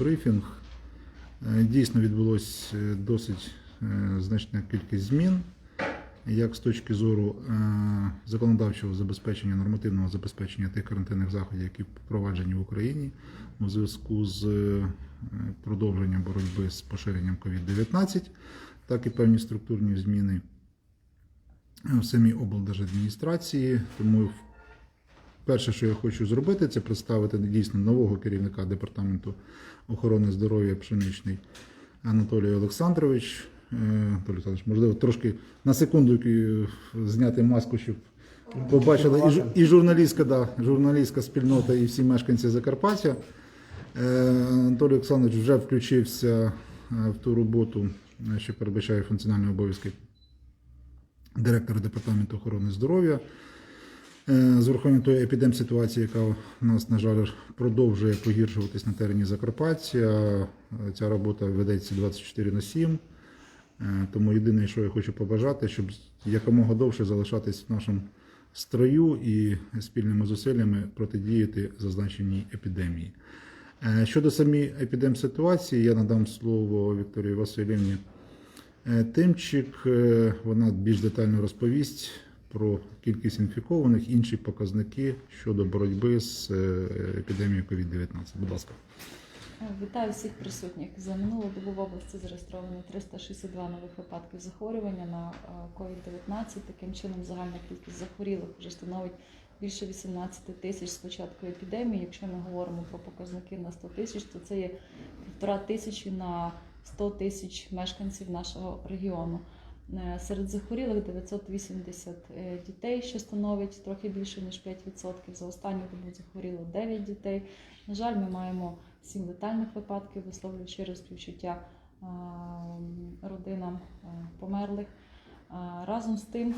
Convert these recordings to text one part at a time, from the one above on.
брифінг. Е, Дійсно відбулось е, досить е, значна кількість змін, як з точки зору законодавчого забезпечення, нормативного забезпечення тих карантинних заходів, які впроваджені в Україні у зв'язку з продовженням боротьби з поширенням COVID-19, так і певні структурні зміни в самій облдержадміністрації. Тому перше, що я хочу зробити, це представити дійсно нового керівника департаменту охорони здоров'я пшеничний Анатолій Олександрович. Е, Анатолій Олександрович, можливо, трошки на секунду е, зняти маску, щоб побачили і, жу- і журналістська, да, журналістська спільнота, і всі мешканці Закарпаття. Е, Анатолій Олександрович вже включився в ту роботу, що передбачає функціональні обов'язки директора департаменту охорони здоров'я. Е, З урахуванням тої епідемситуації, яка у нас, на жаль, продовжує погіршуватись на терені Закарпаття. Е, Ця робота ведеться 24 на 7. Е, Тому єдине, що я хочу побажати, щоб якомога довше залишатись в нашому строю і спільними зусиллями протидіяти зазначеній епідемії. Щодо самій епідемситуації, я надам слово Вікторії Васильівні. Тимчик, вона більш детально розповість про кількість інфікованих, інші показники щодо боротьби з е, епідемією COVID-19. Будь ласка. Вітаю всіх присутніх. За минулу добу в області зареєстровано 362 нових випадків захворювання на е, COVID-19. Таким чином, загальна кількість захворілих вже становить більше 18 тисяч з початку епідемії. Якщо ми говоримо про показники на 100 тисяч, то це є півтора тисячі на 100 тисяч мешканців нашого регіону. Е, Серед захворілих 980 е, дітей, що становить трохи більше ніж 5%. За останню добу захворіло 9 дітей. На жаль, ми маємо сім летальних випадків, висловлюю щире співчуття е, родинам померлих. Разом з тим,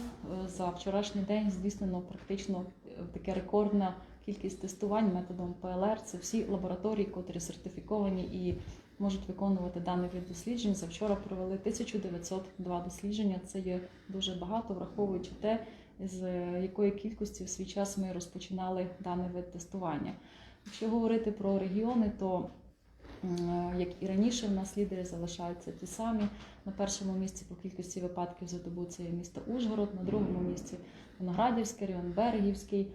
за вчорашній день здійснено практично таке рекордна кількість тестувань методом ПЛР. Це всі лабораторії, котрі сертифіковані і можуть виконувати даний вид досліджень. За вчора провели 1902 дослідження. Це є дуже багато, враховуючи те, з якої кількості в свій час ми розпочинали даний вид тестування. Якщо говорити про регіони, то як і раніше, в нас лідери залишаються ті самі. На першому місці по кількості випадків за добу це місто Ужгород, на другому місці Виноградівський, район Берегівський,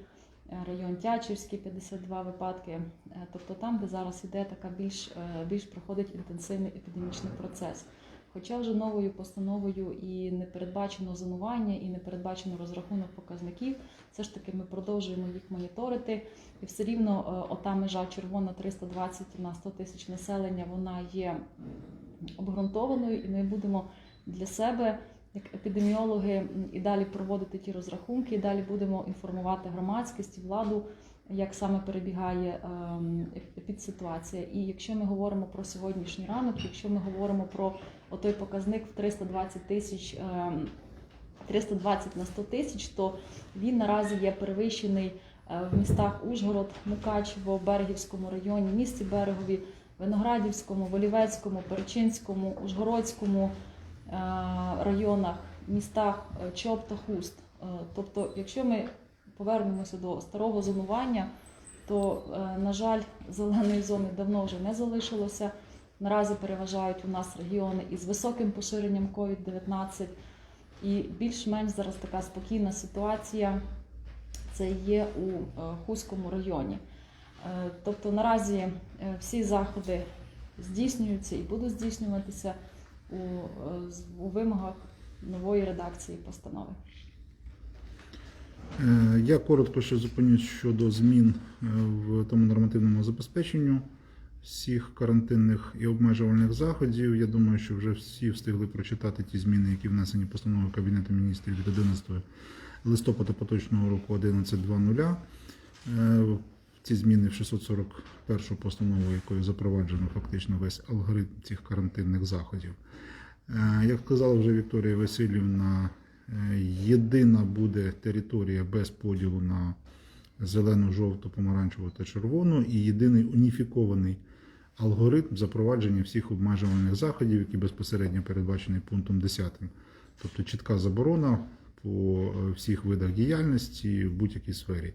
район Тячівський, 52 випадки. Е, Тобто там, де зараз іде така більш, е, більш проходить інтенсивний епідемічний процес. Хоча вже новою постановою і не передбачено зонування, і не передбачено розрахунок показників, все ж таки ми продовжуємо їх моніторити. І все рівно е, ота межа червона 320 на 100 тисяч населення, вона є обґрунтованою, і ми будемо для себе, як епідеміологи, і далі проводити ті розрахунки, і далі будемо інформувати громадськість і владу, як саме перебігає ем, епідситуація. І якщо ми говоримо про сьогоднішній ранок, якщо ми говоримо про отой показник в 320 тисяч. ем, 320 на 100 тисяч, то він наразі є перевищений е, в містах Ужгород, Мукачево, Берегівському районі, місті Берегові, Виноградівському, Волівецькому, Перечинському, Ужгородському районах, містах е, Чоп та Хуст. Е, Тобто, якщо ми повернемося до старого зонування, то, е, на жаль, зеленої зони давно вже не залишилося. Наразі переважають у нас регіони із високим поширенням COVID-19. І більш-менш зараз така спокійна ситуація це є у е, Хуському районі. Е, Тобто наразі е, всі заходи здійснюються і будуть здійснюватися у, е, у вимогах нової редакції постанови. Е, Я коротко ще зупинюсь щодо змін е, в тому нормативному забезпеченню всіх карантинних і обмежувальних заходів. Я думаю, що вже всі встигли прочитати ті зміни, які внесені постановою Кабінету міністрів від 11 листопада поточного року 11.2.0. Ці зміни в 641 постанову, якою запроваджено фактично весь алгоритм цих карантинних заходів. Е, Як сказала вже Вікторія Васильівна, е, єдина буде територія без поділу на зелену, жовту, помаранчеву та червону, і єдиний уніфікований алгоритм запровадження всіх обмежувальних заходів, які безпосередньо передбачені пунктом 10. Тобто чітка заборона по е, всіх видах діяльності в будь-якій сфері.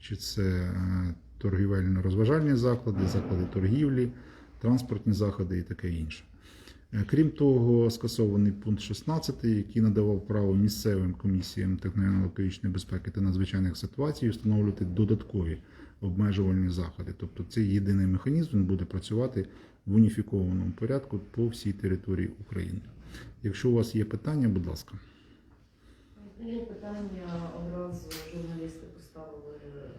Чи це торгівельно-розважальні заклади, заклади торгівлі, транспортні заходи і таке інше. Е, Крім того, скасований пункт 16, який надавав право місцевим комісіям техногенно-екологічної безпеки та надзвичайних ситуацій встановлювати додаткові обмежувальні заходи. Тобто це єдиний механізм він буде працювати в уніфікованому порядку по всій території України. Якщо у вас є питання, будь ласка. Є питання одразу журналісти поставили е,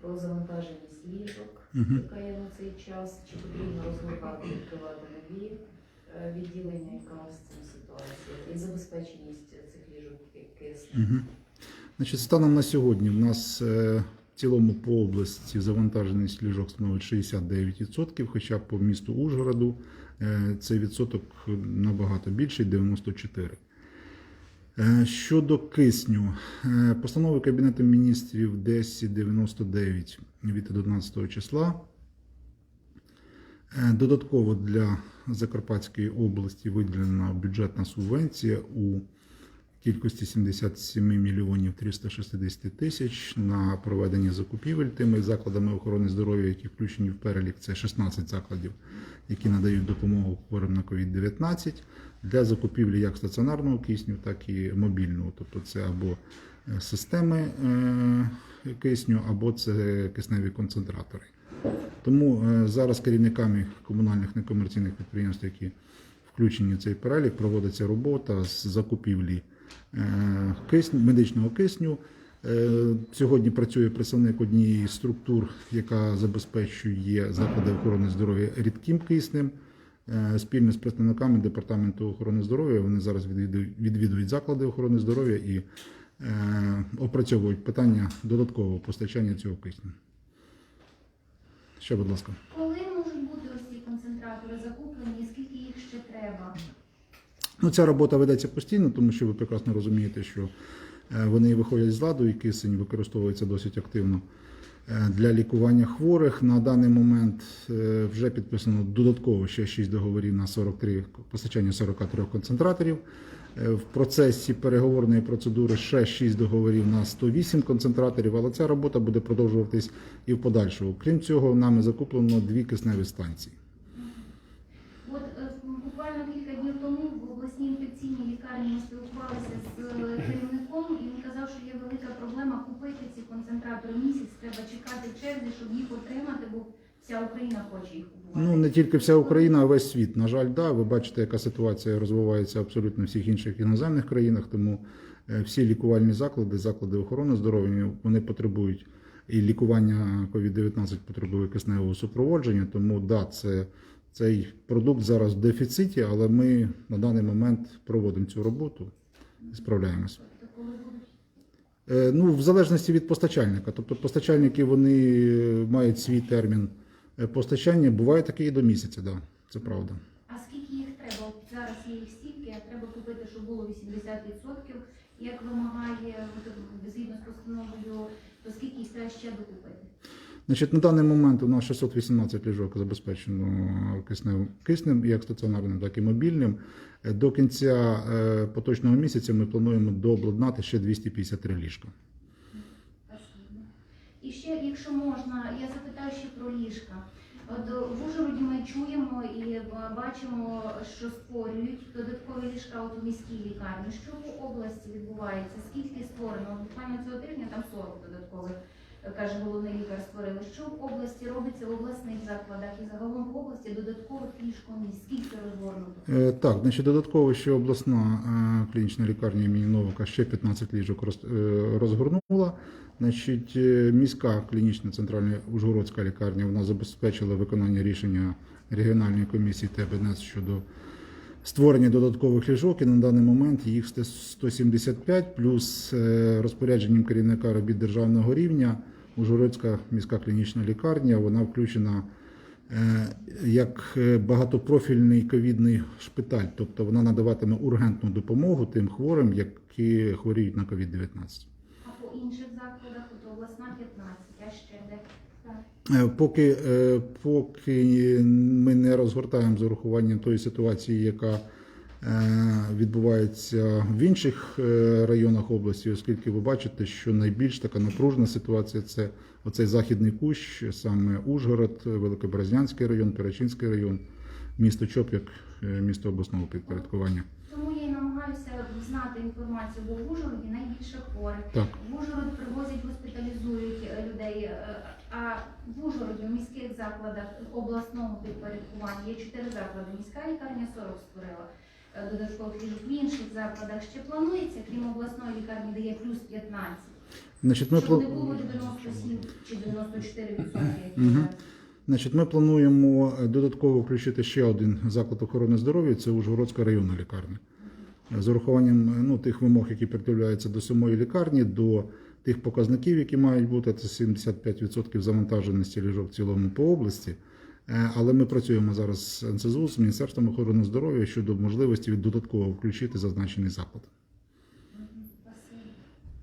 про завантаженість ліжок, яка є на цей час. Чи потрібно розгортати, відкривати нові е, відділення, яка у нас з цим ситуація, і забезпеченість цих ліжок киснем. Значить, станом на сьогодні в нас е, в цілому по області завантаженість ліжок становить 69%, хоча по місту Ужгороду е, цей відсоток набагато більший 94%. Е, Щодо кисню, е, постанови Кабінету міністрів 1099 від 11 числа. Е, Додатково для Закарпатської області виділена бюджетна субвенція у кількості 77 мільйонів 360 тисяч на проведення закупівель тими закладами охорони здоров'я, які включені в перелік. Це 16 закладів, які надають допомогу хворим на COVID-19 для закупівлі як стаціонарного кисню, так і мобільного. Тобто це або е, системи е, кисню, або це кисневі концентратори. Тому е, зараз керівниками комунальних некомерційних підприємств, які включені в цей перелік, проводиться робота з закупівлі кисню, медичного кисню. Е, Сьогодні працює представник однієї з структур, яка забезпечує заклади охорони здоров'я рідким киснем. Е, Спільно з представниками департаменту охорони здоров'я вони зараз відвідують, заклади охорони здоров'я і е, опрацьовують питання додаткового постачання цього кисню. Ще, будь ласка. Коли можуть бути ось ці концентратори закуплені, скільки їх ще треба? Ну, ця робота ведеться постійно, тому що ви прекрасно розумієте, що е, вони виходять з ладу і кисень використовується досить активно е, для лікування хворих. На даний момент е, вже підписано додатково ще 6 договорів на 43 постачання 43 концентраторів. В процесі переговорної процедури ще 6 договорів на 108 концентраторів, але ця робота буде продовжуватись і в подальшому. Крім цього, нами закуплено дві кисневі станції. От е, буквально кілька днів тому в обласній інфекційній лікарні ми спілкувалися з е, керівником, і він казав, що є велика проблема купити ці концентратори місяць. Треба чекати в черзі, щоб їх отримати, бо вся Україна хоче їх купувати. Ну не тільки вся Україна, а весь світ. На жаль, да. Ви бачите, яка ситуація розвивається абсолютно в всіх інших іноземних країнах. Тому е, всі лікувальні заклади, заклади охорони здоров'я, вони потребують і лікування COVID-19 потребує кисневого супроводження. Тому да, це цей продукт зараз в дефіциті, але ми на даний момент проводимо цю роботу і справляємося. Тобто, коли будуть Е, Ну, в залежності від постачальника. Тобто постачальники вони е, мають свій термін е, постачання. Буває таке і до місяця, да, це правда. А скільки їх треба? Зараз є їх стільки, треба купити, щоб було 80%. Як вимагає згідно з постановою, то скільки їх треба ще докупити? Значить, на даний момент у нас 618 ліжок забезпечено киснем, киснем як стаціонарним, так і мобільним. Е, До кінця е, поточного місяця ми плануємо дообладнати ще 253 ліжка. І ще, якщо можна, я запитаю ще про ліжка. От е, в Ужгороді ми чуємо і бачимо, що створюють додаткові ліжка от у міській лікарні. Що в області відбувається? Скільки створено? Буквально цього тижня там 40 додаткових, каже головний лікар, створили. Що в області робиться в обласних закладах і загалом в області додаткових ліжкомісць? Скільки розгорнуто? Е, Так, значить, додатково ще обласна е, клінічна лікарня імені Новака ще 15 ліжок е, розгорнула. Значить, міська клінічна центральна Ужгородська лікарня вона забезпечила виконання рішення регіональної комісії ТБНС щодо створення додаткових ліжок. І на даний момент їх сте- 175, плюс розпорядженням керівника робіт державного рівня Ужгородська міська клінічна лікарня вона включена е, як е, багатопрофільний ковідний шпиталь, тобто вона надаватиме ургентну допомогу тим хворим, які хворіють на COVID-19. А по інших закладах, от обласна 15, а ще де? Е, Поки, поки ми не розгортаємо з урахуванням тої ситуації, яка відбувається в інших е, районах області, оскільки ви бачите, що найбільш така напружена ситуація це оцей західний кущ, саме Ужгород, Великобразнянський район, Перечинський район, місто Чоп як е, місто обласного підпорядкування. Тому я й намагаюся знати інформацію, бо в Ужгороді найбільше хворих. Так. В Ужгород привозять, госпіталізують е, людей. е, А в Ужгороді у міських закладах обласного підпорядкування є чотири заклади. Міська лікарня 40 створила е, додаткових ліжок. В інших закладах ще планується, крім обласної лікарні, де є плюс 15. Значить, ми, Щоб не було 97 чи 94 відсотки. Значить, ми плануємо е, додатково включити ще один заклад охорони здоров'я це Ужгородська районна лікарня. Е, З урахуванням е, ну, тих вимог, які пред'являються до самої лікарні, до тих показників, які мають бути, це 75% завантаженості ліжок в цілому по області. Е, Але ми працюємо зараз з НСЗУ, з Міністерством охорони здоров'я щодо можливості додатково включити зазначений заклад.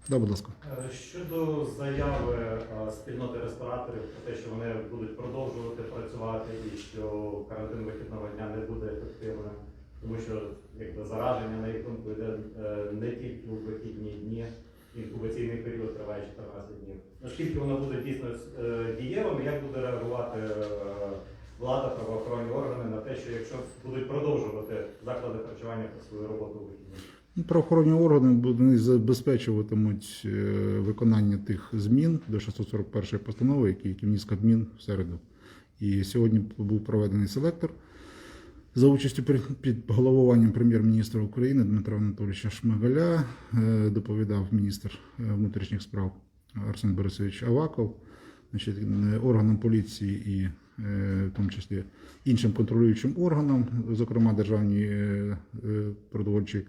Да, будь ласка. Е, Щодо заяви е, спільноти рестораторів про те, що вони будуть продовжувати працювати і що карантин вихідного дня не буде ефективним, тому що якби зараження на їх думку йде не тільки у вихідні дні, інкубаційний період триває 14 днів. Наскільки воно буде дійсно дієвим, як буде реагувати влада, правоохоронні органи на те, що якщо будуть продовжувати заклади харчування про свою роботу вихідні? Ну, Правоохоронні органи будуть забезпечуватимуть е, виконання тих змін до 641 постанови, які, вніс Кабмін в середу. І сьогодні був проведений селектор за участю під головуванням прем'єр-міністра України Дмитра Анатолійовича Шмигаля. Е, Доповідав міністр е, внутрішніх справ Арсен Борисович Аваков. Значить, органам поліції і в тому числі іншим контролюючим органам, зокрема Державній е, е, продовольчій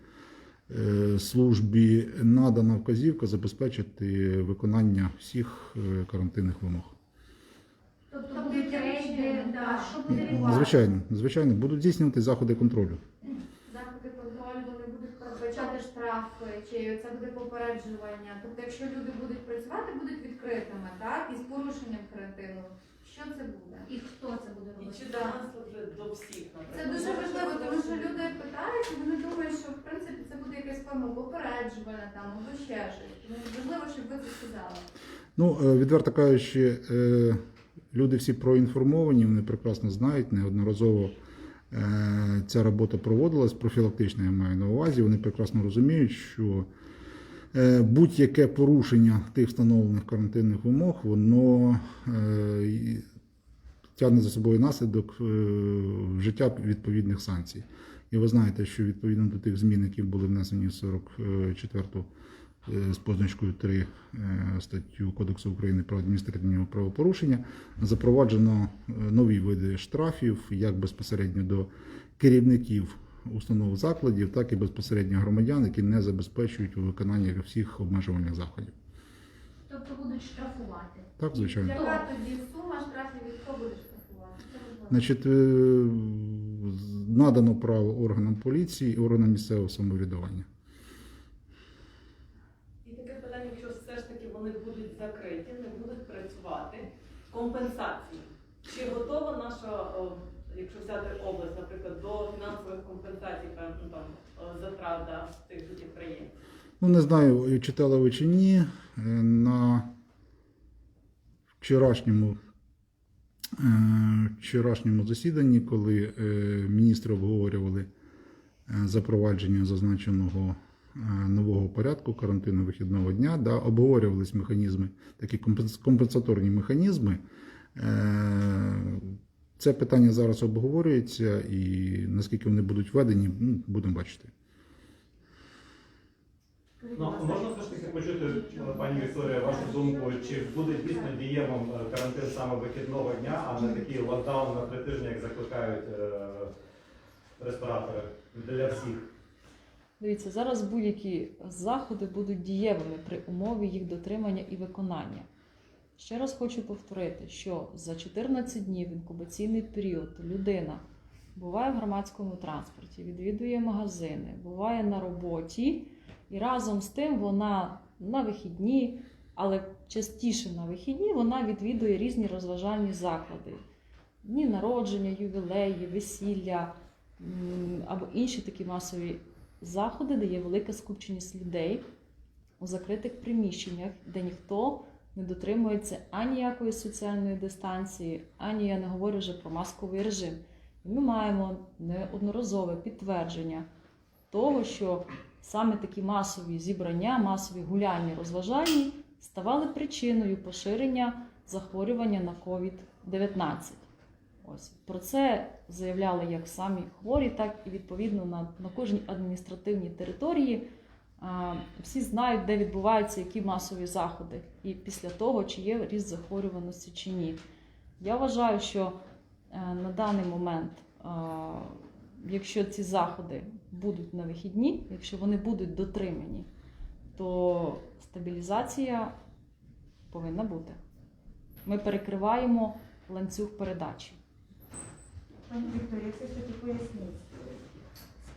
е, службі, надана вказівка забезпечити виконання всіх е, карантинних вимог. Тобто Тобто будуть які рейди, да, да. що буде відбуватися? Звичайно, звичайно, будуть здійснювати заходи контролю. Заходи контролю вони будуть передбачати штрафи, чи це буде попереджування. Тобто, якщо люди будуть працювати, будуть відкритими, так, і з порушенням карантину. Що це буде? І хто це буде І робити? чи донесли вже до всіх, Це дуже важливо, тому що люди питають, і вони думають, що в принципі це буде якась форма попереджування там або ще щось. Тому важливо, щоб ви це сказали. Ну, е, відверто кажучи, е, люди всі проінформовані, вони прекрасно знають, неодноразово е, ця робота проводилась, профілактично я маю на увазі. Вони прекрасно розуміють, що будь-яке порушення тих встановлених карантинних вимог, воно е, тягне за собою наслідок е, вжиття відповідних санкцій. І ви знаєте, що відповідно до тих змін, які були внесені в 44 е, з позначкою 3 е, статтю Кодексу України про адміністративні правопорушення запроваджено е, нові види штрафів, як безпосередньо до керівників установ закладів, так і безпосередньо громадян, які не забезпечують виконання всіх обмежувальних заходів. Тобто будуть штрафувати. Так, звичайно. Яка тоді сума штрафів від хто буде штрафувати? Значить, е, надано право органам поліції і органам місцевого самоврядування. І таке питання, якщо все ж таки вони будуть закриті, не будуть працювати, компенсації. Чи готова наша, о, якщо взяти область, наприклад, до фінансових компенсацій певно, там, затрат да, тих же підприємств? Ну, не знаю, читали ви чи ні. Е, На вчорашньому, е, вчорашньому засіданні, коли е, міністри обговорювали е, запровадження зазначеного е, нового порядку карантину вихідного дня, да, обговорювались механізми, такі компенс- компенсаторні механізми. Це питання зараз обговорюється, і наскільки вони будуть введені, ну, будемо бачити. Ну, можна все ж таки почути, пані Вікторія, вашу думку, чи буде дійсно дієвим е, карантин саме вихідного дня, а не такий локдаун на три тижні, як закликають е, ресторатори для всіх? Дивіться, зараз будь-які заходи будуть дієвими при умові їх дотримання і виконання. Ще раз хочу повторити, що за 14 днів інкубаційний період людина буває в громадському транспорті, відвідує магазини, буває на роботі, і разом з тим вона на вихідні, але частіше на вихідні вона відвідує різні розважальні заклади. Дні народження, ювілеї, весілля. або інші такі масові заходи, де є велика скупченість людей у закритих приміщеннях, де ніхто не дотримується ані ніякої соціальної дистанції, ані я не говорю вже про масковий режим. Ми маємо неодноразове підтвердження того, що саме такі масові зібрання, масові гуляння, розважальні ставали причиною поширення захворювання на COVID-19. Ось про це заявляли як самі хворі, так і відповідно на, на кожній адміністративній території. Всі знають, де відбуваються які масові заходи, і після того, чи є ріст захворюваності чи ні. Я вважаю, що е, на даний момент, е, якщо ці заходи будуть на вихідні, якщо вони будуть дотримані, то стабілізація повинна бути. Ми перекриваємо ланцюг передачі. Пані Вікторія, все ж таки поясніть.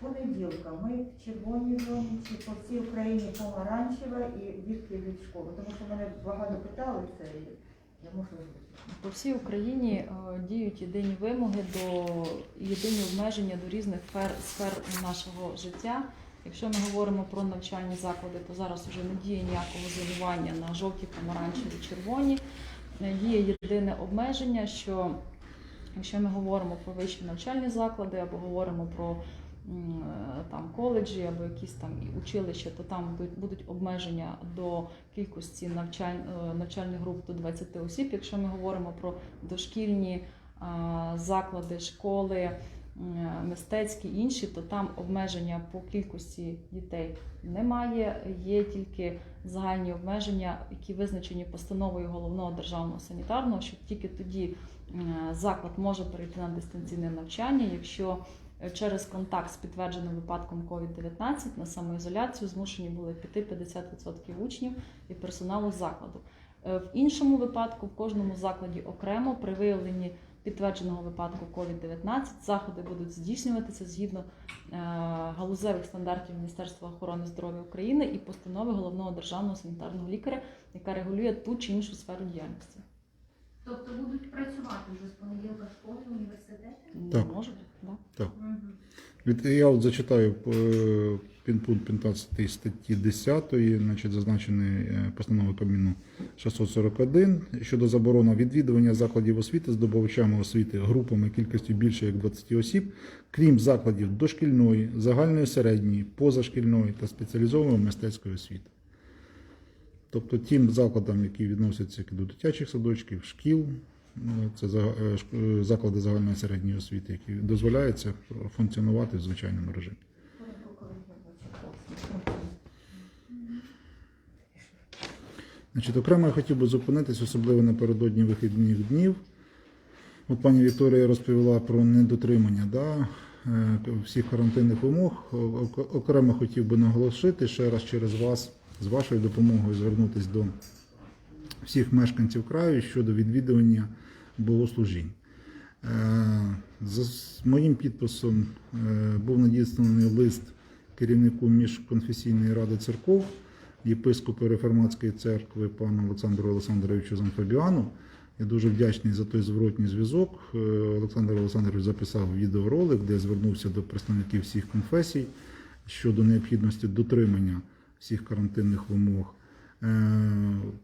Понеділка ми в червоній зоні чи по всій Україні помаранчева і дітки від школи. Тому що мене багато питали це і я можу По всій Україні е, діють єдині вимоги до єдині обмеження до різних сфер, нашого життя. Якщо ми говоримо про навчальні заклади, то зараз вже не діє ніякого зонування на жовті, помаранчеві, червоні. Е, Діє єдине обмеження, що якщо ми говоримо про вищі навчальні заклади або говоримо про там коледжі або якісь там училища, то там будуть- обмеження до кількості навчаль, е, навчальних груп до 20 осіб. Якщо ми говоримо про дошкільні заклади, школи, мистецькі інші, то там обмеження по кількості дітей немає. Є тільки загальні обмеження, які визначені постановою головного державного санітарного, що тільки тоді заклад може перейти на дистанційне навчання, якщо е, через контакт з підтвердженим випадком COVID-19 на самоізоляцію змушені були піти 50% учнів і персоналу закладу. Е, В іншому випадку, в кожному закладі окремо при виявленні підтвердженого випадку COVID-19 заходи будуть здійснюватися згідно е, галузевих стандартів Міністерства охорони здоров'я України і постанови головного державного санітарного лікаря, яка регулює ту чи іншу сферу діяльності. Тобто будуть працювати вже з понеділка школи, університети? Так. Може, да. Мгм. Від, я от зачитаю е, підпункт 15 статті 10, значить, зазначений е, постановою Кабміну 641 щодо заборони відвідування закладів освіти з добувачами освіти групами кількістю більше як 20 осіб, крім закладів дошкільної, загальної середньої, позашкільної та спеціалізованої мистецької освіти. Тобто тим закладам, які відносяться до дитячих садочків, шкіл, ну, це е, е, заклади загальної середньої освіти, які дозволяється функціонувати в звичайному режимі. Значить, окремо я хотів би зупинитись, особливо напередодні вихідних днів. От пані Вікторія розповіла про недотримання да, е, всіх карантинних вимог. Окремо хотів би наголосити ще раз через вас з вашою допомогою звернутися до всіх мешканців краю щодо відвідування богослужінь. Е, За моїм підписом е, був надісланий лист керівнику міжконфесійної ради церков, єпископу реформатської церкви пану Олександру Олександровичу Замфабіану. Я дуже вдячний за той зворотній зв'язок. Е, Олександр Олександрович записав відеоролик, де звернувся до представників всіх конфесій щодо необхідності дотримання всіх карантинних вимог. Е,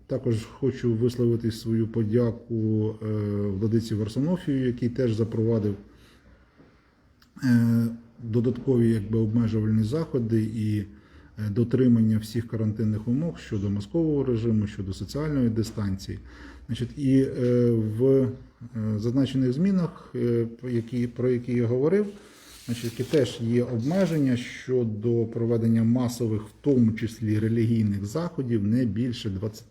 Також хочу висловити свою подяку е, владиці Варсонофію, який теж запровадив е, додаткові якби, обмежувальні заходи і дотримання всіх карантинних вимог щодо маскового режиму, щодо соціальної дистанції. Значить, і в зазначених змінах, про які я говорив, значить, теж є обмеження щодо проведення масових, в тому числі релігійних заходів, не більше 20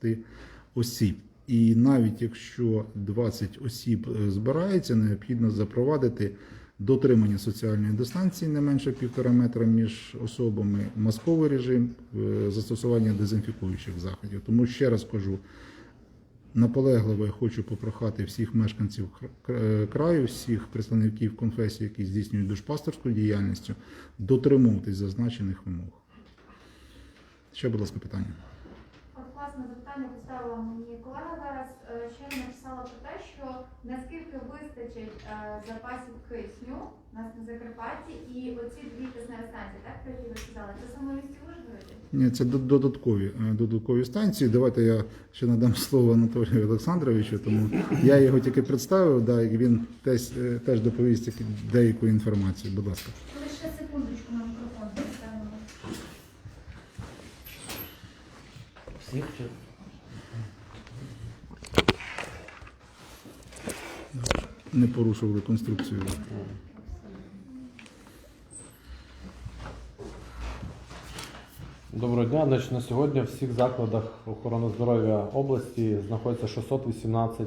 осіб. І навіть якщо 20 осіб е, збирається, необхідно запровадити дотримання соціальної дистанції не менше півтора метра між особами, масковий режим, е, застосування дезінфікуючих заходів. Тому ще раз кажу, наполегливо я хочу попрохати всіх мешканців е, краю, всіх представників конфесії, які здійснюють душпасторську діяльність, дотримуватись зазначених вимог. Ще, будь ласка, питання. Власне, запитання поставила мені колега зараз. Е, Ще написала про те, що наскільки вистачить е, запасів кисню у нас на Закарпатті, і оці дві кисневі станції, так про які ви сказали, це саме місті Ужгороді? Ні, це до- додаткові, е, додаткові станції. Давайте я ще надам слово Анатолію Олександровичу, тому я його тільки представив, да, і він теж, теж доповість деяку інформацію. Будь ласка. Лише секундочку на Не порушували конструкцію. Доброго дня. Значить, на сьогодні в всіх закладах охорони здоров'я області знаходиться 618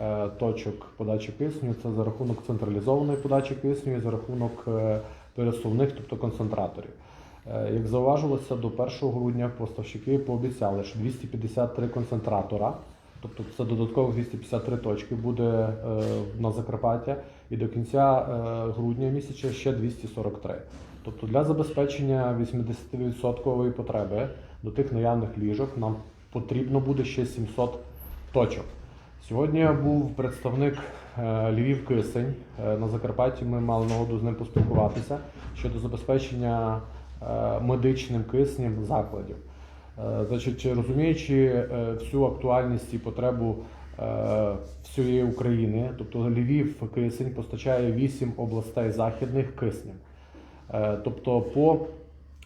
е, точок подачі кисню. Це за рахунок централізованої подачі кисню і за рахунок е, пересувних, тобто концентраторів. Е, Як зауважувалося, до 1 грудня поставщики пообіцяли, що 253 концентратора, тобто це додатково 253 точки буде е, на Закарпаття, і до кінця е, грудня місяця ще 243. Тобто для забезпечення 80% потреби до тих наявних ліжок нам потрібно буде ще 700 точок. Сьогодні був представник Львів Кисень на Закарпатті. Ми мали нагоду з ним поспілкуватися щодо забезпечення медичним киснем закладів. Е, Значить, розуміючи е, всю актуальність і потребу е, всієї України, тобто Львів кисень постачає 8 областей західних киснем. Е, Тобто, по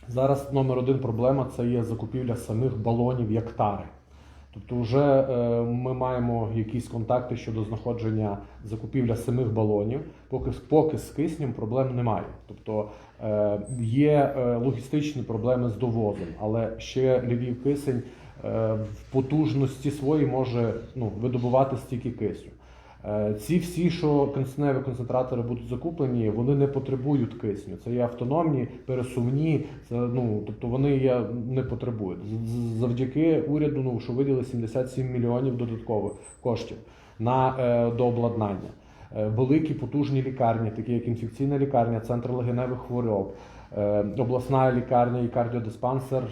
зараз номер один проблема це є закупівля самих балонів як тари. Тобто, вже е, ми маємо якісь контакти щодо знаходження закупівля самих балонів. Поки, поки з киснем проблем немає. Тобто е, є е, логістичні проблеми з довозом, але ще Львів кисень в потужності своїй може ну, видобувати стільки кисню. Е, Ці всі, що кисневі концентратори будуть закуплені, вони не потребують кисню. Це є автономні, пересувні, це, ну, тобто вони є, не потребують. Завдяки уряду, ну, що виділи 77 мільйонів додаткових коштів на е, дообладнання. Е, Великі потужні лікарні, такі як інфекційна лікарня, центр легеневих хвороб, е, обласна лікарня і кардіодиспансер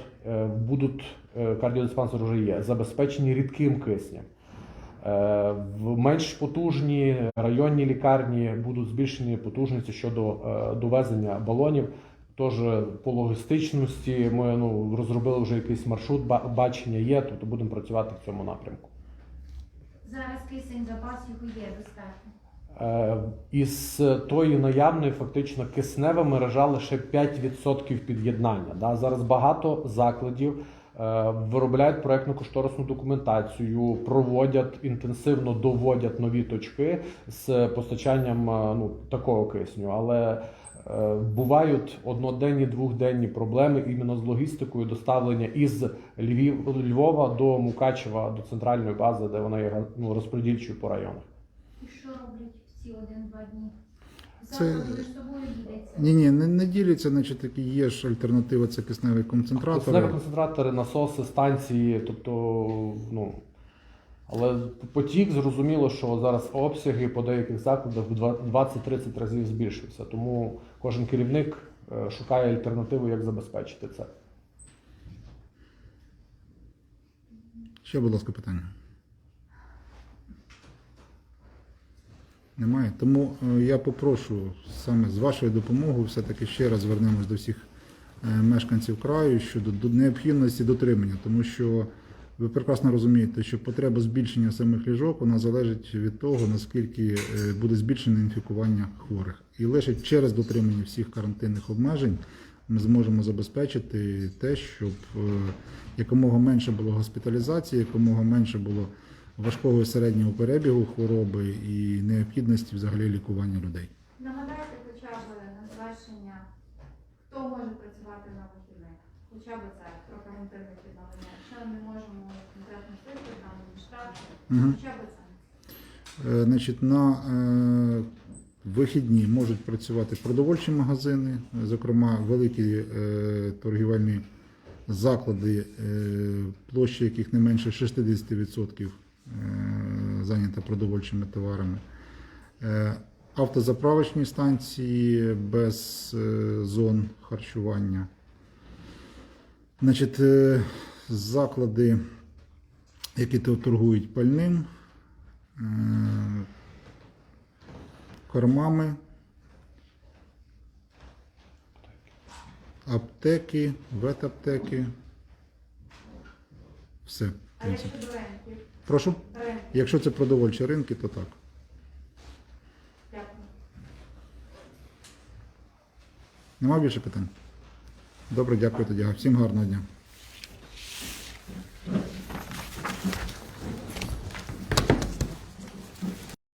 будуть кардіодиспансер вже є забезпечені рідким киснем. Е, В менш потужні районні лікарні будуть збільшені потужності щодо е, довезення балонів. Тож по логістичності ми ну, розробили вже якийсь маршрут, бачення є, тобто будемо працювати в цьому напрямку. Зараз кисень запас його є достатньо. Е, Із тої наявної фактично киснева мережа лише 5% під'єднання. Да? Зараз багато закладів е, виробляють проектно-кошторисну документацію, проводять інтенсивно доводять нові точки з постачанням е, ну, такого кисню. Але е, бувають одноденні, двохденні проблеми іменно з логістикою доставлення із Львів, Львова до Мукачева, до центральної бази, де вона є ну, розподільчою по районах. І що роблять в ці один-два дні? Це-. Ні, ні, не, не діляться, значить, такі є ж альтернатива, це кисневі концентратори. Кисневі концентратори, насоси, станції, тобто, ну. Але потік зрозуміло, що зараз обсяги по деяких закладах в 20-30 разів збільшуються. Тому кожен керівник е, шукає альтернативу, як забезпечити це. Ще, будь ласка, питання. Немає. Тому е, я попрошу саме з вашою допомогою все-таки ще раз звернемось до всіх е, мешканців краю щодо до необхідності дотримання, тому що ви прекрасно розумієте, що потреба збільшення самих ліжок вона залежить від того, наскільки е, буде збільшене інфікування хворих. І лише через дотримання всіх карантинних обмежень ми зможемо забезпечити те, щоб якомога менше було госпіталізації, якомога менше було важкого і середнього перебігу хвороби і необхідності взагалі лікування людей. Нагадайте хоча б на завершення, хто може працювати на вихідних? Хоча б це про карантинне відновлення. Якщо не можемо конкретно цифри, там штрафи, Угу. хоча б це. Е, Значить, на е, вихідні можуть працювати продовольчі магазини, зокрема великі е, торгівельні заклади, площа яких не менше 60% е, зайнята продовольчими товарами. Е, Автозаправочні станції без е, зон харчування. Значить, е, заклади які то торгують пальним, е, кормами, аптеки, ветаптеки. Все. А як принципі. Прошу. Ринки. Якщо це продовольчі ринки, то так. Дякую. Нема більше питань? Добре, дякую тоді. Всім гарного дня.